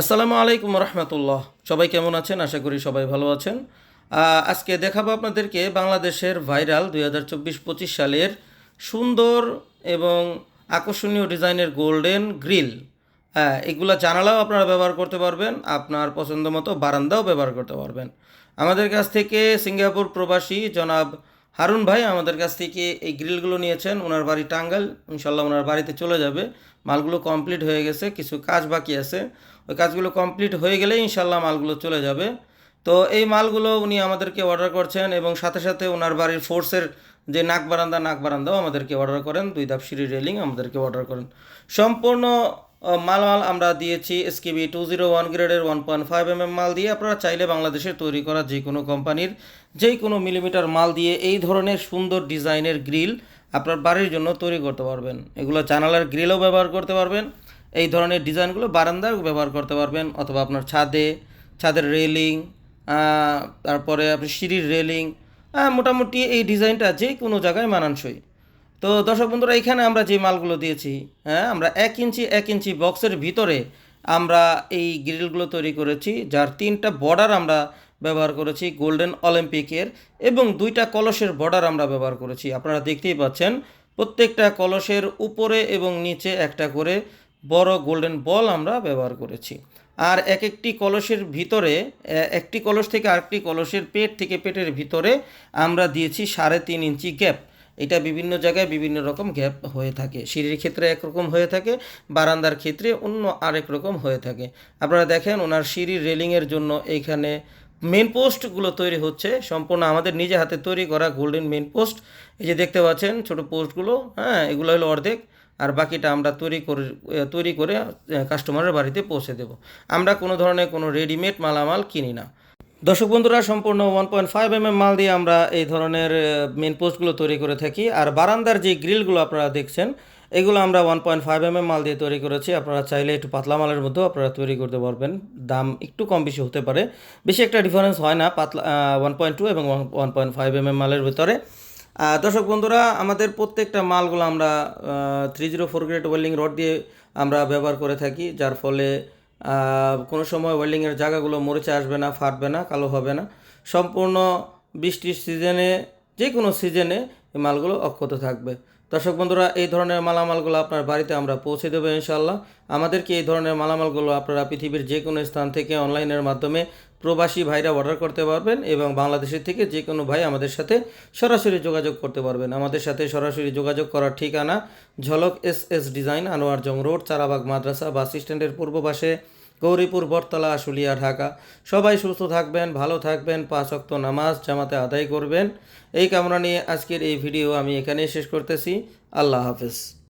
আসসালামু আলাইকুম রহমতুল্লাহ। সবাই কেমন আছেন? আশা করি সবাই ভালো আছেন। আজকে দেখাবো আপনাদেরকে বাংলাদেশের ভাইরাল দুই হাজার চব্বিশ পঁচিশ সালের সুন্দর এবং আকর্ষণীয় ডিজাইনের গোল্ডেন গ্রিল। হ্যাঁ এগুলা জানালাও আপনারা ব্যবহার করতে পারবেন, আপনার পছন্দ মতো বারান্দাও ব্যবহার করতে পারবেন। আমাদের কাছ থেকে সিঙ্গাপুর প্রবাসী জনাব হারুন ভাই আমাদের কাছ থেকে এই গ্রিলগুলো নিয়েছেন। ওনার বাড়ি টাঙ্গাল ইনশাল্লাহ ওনার বাড়িতে চলে যাবে। মালগুলো কমপ্লিট হয়ে গেছে, কিছু কাজ বাকি আছে। ওই কাজগুলো কমপ্লিট হয়ে গেলেই ইনশাল্লাহ মালগুলো চলে যাবে। তো এই মালগুলো উনি আমাদেরকে অর্ডার করছেন এবং সাথে সাথে ওনার বাড়ির ফোর্সের যে নাক বারান্দা, নাক বারান্দাও আমাদেরকে অর্ডার করেন। দুই ধাপ সিঁড়ি রেলিং আমাদেরকে অর্ডার করেন। সম্পূর্ণ মালামাল আমরা দিয়েছি এসকেবি টু জিরো ওয়ান গ্রেডের one point five M M মাল দিয়ে। আপনারা চাইলে বাংলাদেশের তৈরি করা যে কোনো কোম্পানির যে কোনো মিলিমিটার মাল দিয়ে এই ধরনের সুন্দর ডিজাইনের গ্রিল আপনার বাড়ির জন্য তৈরি করতে পারবেন। এগুলো জানালার গ্রিলও ব্যবহার করতে পারবেন। এই ধরনের ডিজাইনগুলো বারান্দায় ব্যবহার করতে পারবেন, অথবা আপনার ছাদে, ছাদের রেলিং তারপরে আপনি সিঁড়ির রেলিং মোটামুটি এই ডিজাইনটা যে কোনো জায়গায় মানানসই। তো দর্শক বন্ধুরা, এখানে আমরা যে মালগুলো দিয়েছি হ্যাঁ আমরা এক ইঞ্চি এক ইঞ্চি বক্সের ভিতরে আমরা এই গ্রিলগুলো তৈরি করেছি, যার তিনটা বর্ডার আমরা ব্যবহার করেছি, গোল্ডেন অলিম্পিকের এবং দুইটা কলসের বর্ডার আমরা ব্যবহার করেছি। আপনারা দেখতেই পাচ্ছেন, প্রত্যেকটা কলসের উপরে এবং নিচে একটা করে বড় গোল্ডেন বল আমরা ব্যবহার করেছি। আর এক একটি কলসের ভিতরে একটি কলস থেকে আরেকটি কলসের পেট থেকে পেটের ভিতরে আমরা দিয়েছি সাড়ে তিন ইঞ্চি গ্যাপ। এটা বিভিন্ন জায়গায় বিভিন্ন রকম গ্যাপ হয়ে থাকে। সিঁড়ির ক্ষেত্রে একরকম হয়ে থাকে, বারান্দার ক্ষেত্রে অন্য আরেক রকম হয়ে থাকে। আপনারা দেখেন ওনার সিঁড়ির রেলিংয়ের জন্য এইখানে মেন পোস্টগুলো তৈরি হচ্ছে, সম্পূর্ণ আমাদের নিজে হাতে তৈরি করা গোল্ডেন মেন পোস্ট এই যে দেখতে পাচ্ছেন ছোট পোস্টগুলো হ্যাঁ এগুলো হলো অর্ধেক, আর বাকিটা আমরা তৈরি করে তৈরি করে কাস্টমারের বাড়িতে পৌঁছে দেব। আমরা কোনো ধরনের কোনো রেডিমেড মালামাল কিনি না। দর্শক বন্ধুরা, সম্পূর্ণ one point five M M মাল দিয়ে আমরা এই ধরনের মেন পোস্টগুলো তৈরি করে থাকি। আর বারান্দার যে গ্রিলগুলো আপনারা দেখছেন এগুলো আমরা one point five M M মাল দিয়ে তৈরি করেছি। আপনারা চাইলে একটু পাতলা মালের মধ্যেও আপনারা তৈরি করতে পারবেন। দাম একটু কম বেশি হতে পারে। বেশি একটা ডিফারেন্স হয় না পাতলা ওয়ান পয়েন্ট টু এবং one point five M M মালের ভিতরে। দর্শক বন্ধুরা, আমাদের প্রত্যেকটা মালগুলো আমরা three zero four grade welding rod দিয়ে আমরা ব্যবহার করে থাকি। যার ফলে কোনো সময় ওয়েল্ডিংয়ের জায়গাগুলো মরিচে আসবে না, ফাটবে না, কালো হবে না। সম্পূর্ণ বৃষ্টির সিজনে যে কোনো সিজনে এই মালগুলো অক্ষত থাকবে। দর্শক বন্ধুরা, এই ধরনের মালামালগুলো আপনার বাড়িতে আমরা পৌঁছে দেবো ইনশাল্লাহ আমাদেরকে এই ধরনের মালামালগুলো আপনারা পৃথিবীর যে কোনো স্থান থেকে অনলাইনের মাধ্যমে প্রবাসী ভাইরা অর্ডার করতে পারবেন এবং বাংলাদেশের থেকে যে কোনো ভাই আমাদের সাথে সরাসরি যোগাযোগ করতে পারবেন। আমাদের সাথে সরাসরি যোগাযোগ করার ঠিকানা Jhalak S S design, Anwar Jang road, Charabag মাদ্রাসা, বাস স্ট্যান্ডের পূর্ব পাশে। গৌরীপুর, বটতলা, আশুলিয়া, ঢাকা। সবাই সুস্থ থাকবেন, ভালো থাকবেন, পাঁচ অক্ত নামাজ জামাতে আদায় করবেন। এই কামনা নিয়ে আজকের এই ভিডিও আমি এখানেই শেষ করতেছি। আল্লাহ হাফেজ।